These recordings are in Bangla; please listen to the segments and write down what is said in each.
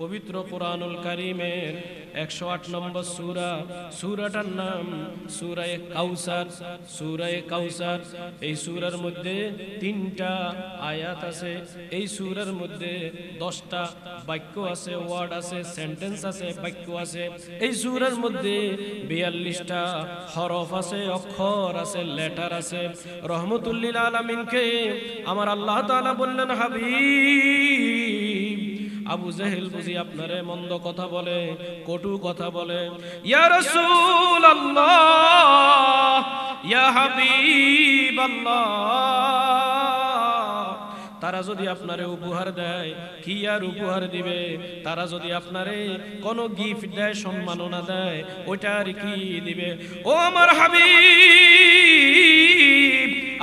পবিত্র কোরআনুল কারিমের একশো আট নম্বর সুরা। সুরাটার নাম সুরায় কাউসার। সুরায় কাউসার, এই সুরার মধ্যে তিনটা আয়াত আছে। এই সুরার মধ্যে দশটা বাক্য আছে, ওয়ার্ড আছে, সেন্টেন্স আছে, বাক্য আছে। এই সুরার মধ্যে বিয়াল্লিশটা হরফ আছে, অক্ষর আছে, লেটার আছে। রহমতুল্লিল আলমিনকে আমার আল্লাহ তাআলা বললেন, হাবিব আবু জাহেল বুঝি আপনারে মন্দ কথা বলে, কটু কথা বলে। ইয়া রাসূল আল্লাহ ইয়া তারা যদি আপনারে উপহার দেয়, কি আর উপহার দিবে? তারা যদি আপনারে কোনো গিফট দেয়, সম্মাননা দেয়, ওইটা আর কি দিবে? ও আমার হাবিব!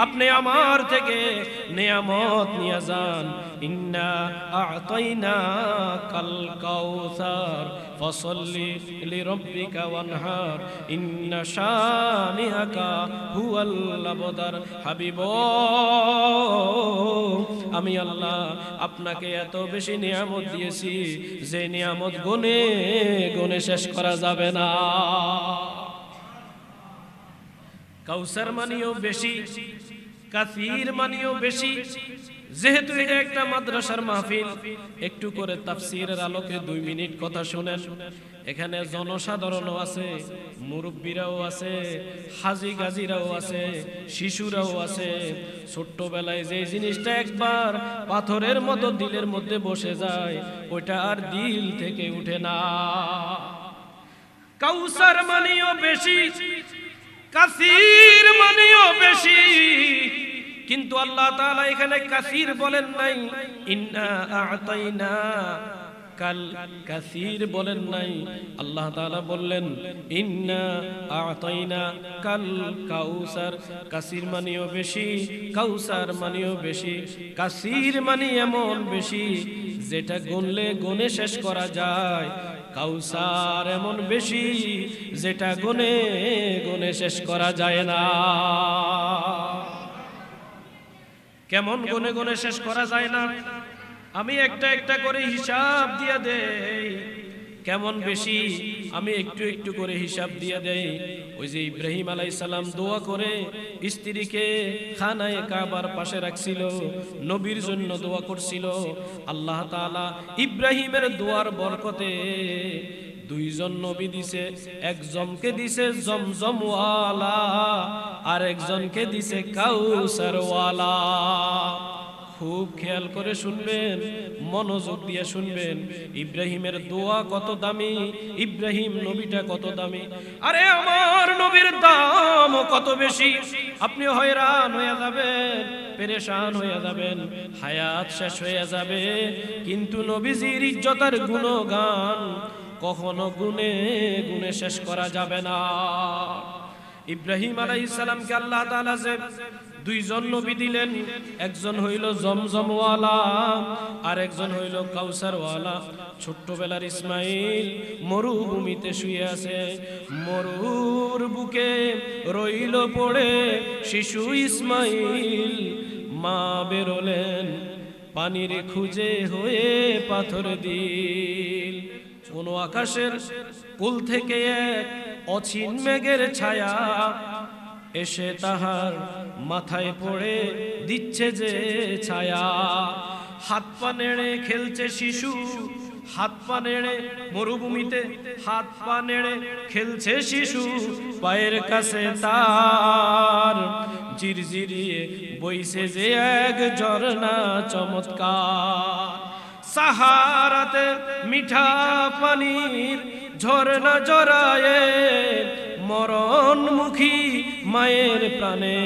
আপনি আমার থেকে নিয়ামত নিয়ে যান। ইন্না আতাইনা কাল কাউসার, ফসল্লি লিরব্বিকা ওয়ানহার। ইন্না শানিহাকা হুয়াল আবদার। হাবিব, আমি আল্লাহ আপনাকে এত বেশি নিয়ামত দিয়েছি যে নিয়ামত গুনে গুনে শেষ করা যাবে না। কাউসার মানিও বেশি, কাসির মানিও বেশি। যেহেতু এটা একটা মাদ্রাসার মাহফিল, একটু করে তাফসিরের আলোকে দুই মিনিট কথা শুনেন। এখানে জনসাধারণও আছে, মুরব্বীরাও আছে, হাজি গাজিরাও আছে, শিশুরাও আছে। ছোট্টবেলায় যে জিনিসটা একবার পাথরের মতো দিলের মধ্যে বসে যায়, ওইটা আর দিল থেকে উঠে না। কাউসার মানিও বেশি কাসির মানেও বেশি। কিন্তু আল্লাহ তাআলা এখানে কাসির বলেন নাই, ইন্না আতাইনা কাল কাসির বলেন নাই। আল্লাহ তাআলা বললেন, ইন্না আতাইনা কাল কাউসার। কাসির মানেও বেশি, কাউসার মানেও বেশি। কাসির মানে এমন বেশি, যেটা গুনলে গুনে শেষ করা যায়। কাউসার এমন বেশি যেটা গুনে গুনে শেষ করা যায় না। কেমন গুনে গুনে শেষ করা যায় না? আমি একটা একটা করে হিসাব দিয়ে দেই। কেমন বেশি আমি একটু একটু করে হিসাব দিয়ে দেই। ওই যে ইব্রাহিম আলাই সালাম দোয়া করে, স্ত্রীকে খানায় কাবার পাশে রাখছিল, নবীর জন্য দোয়া করছিল। আল্লাহ তাআলা ইব্রাহিমের দোয়ার বরকতে দুইজন নবী দিছে, একজনকে দিছে জমজমওয়ালা আর একজনকে দিছে কাউসারওয়ালা। খুব খেয়াল করে শুনবেন, মনোযোগ দিয়ে শুনবেন। ইব্রাহিমের দোয়া কত দামি, ইব্রাহিম নবীটা কত দামি। আরে আমার নবীর দাম কত বেশি। আপনি হয়রান হয়ে যাবেন, পেরেশান হয়ে যাবেন, হায়াত শেষ হয়ে যাবে। কিন্তু নবীজির ইজ্জতার গুণগান কখনো গুনে গুনে শেষ করা যাবে না। ইব্রাহিম আলাইহিস সালামকে আল্লাহ তাআলা যে দুইজন নবী দিলেন, একজন হইল জমজমওয়ালা আর একজন হইল কাউসারওয়ালা। ছোট্টবেলার ইসমাইল মরুভূমিতে শুয়ে আছে, মরুর বুকে রইল পড়ে শিশু ইসমাইল। মা বেরোলেন পানির খুঁজে হয়ে পাথর দিল। কোন আকাশের কুল থেকে এক অছিন মেঘের ছায়া এসে তাহার মাথায় পড়ে দিচ্ছে যে ছায়া। হাত পা নেড়ে খেলছে শিশু, হাত পা নেড়ে মরুভূমিতে, হাত পা নেড়ে খেলছে শিশু। পায়ের কাছে তার ঝিরঝিরিয়ে বইছে যে এক ঝর্ণা চমৎকার। সাহারাতে মিঠা পানির ঝর্ণা জড়ায়ে মরণমুখী মায়ের প্রাণে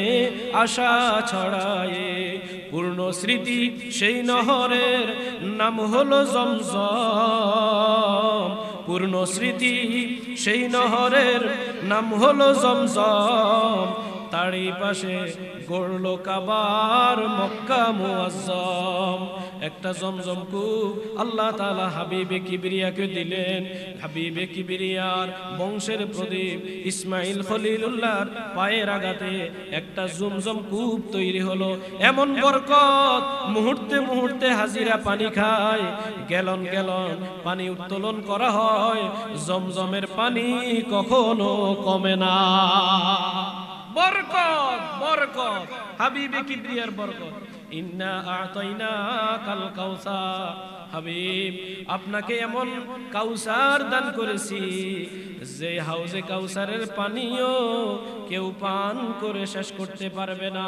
আশা ছড়ায়ে। পূর্ণ স্মৃতি সেই নহরের নাম হলো জমজম। পূর্ণ স্মৃতি সেই নহরের নাম হলো জমজম। তারই পাশে গড়ল কাবার মক্কা মুআজ্জম। একটা জমজম কূপ আল্লাহ তাআলা হাবিবে কিবরিয়াকে দিলেন। হাবিবে কিবরিয়ার বংশের প্রদীপ ইসমাইল খলিলুল্লাহর পায়ের আঘাতে একটা জমজম কূপ তৈরি হলো। এমন বরকত মুহূর্তে মুহূর্তে হাজিরা পানি খায়। গ্যালন গ্যালন পানি উত্তোলন করা হয়। জমজমের পানি কখনো কমে না। বরকত বরকত, হাবিবে কিবরিয়ার বরকত। ইন্না আতাইনা কাল কাউসার হাবিব, আপনাকে এমন কাউসার দান করেছি যে হাউজে কাউসারের পানিও কেউ পান করে শেষ করতে পারবে না।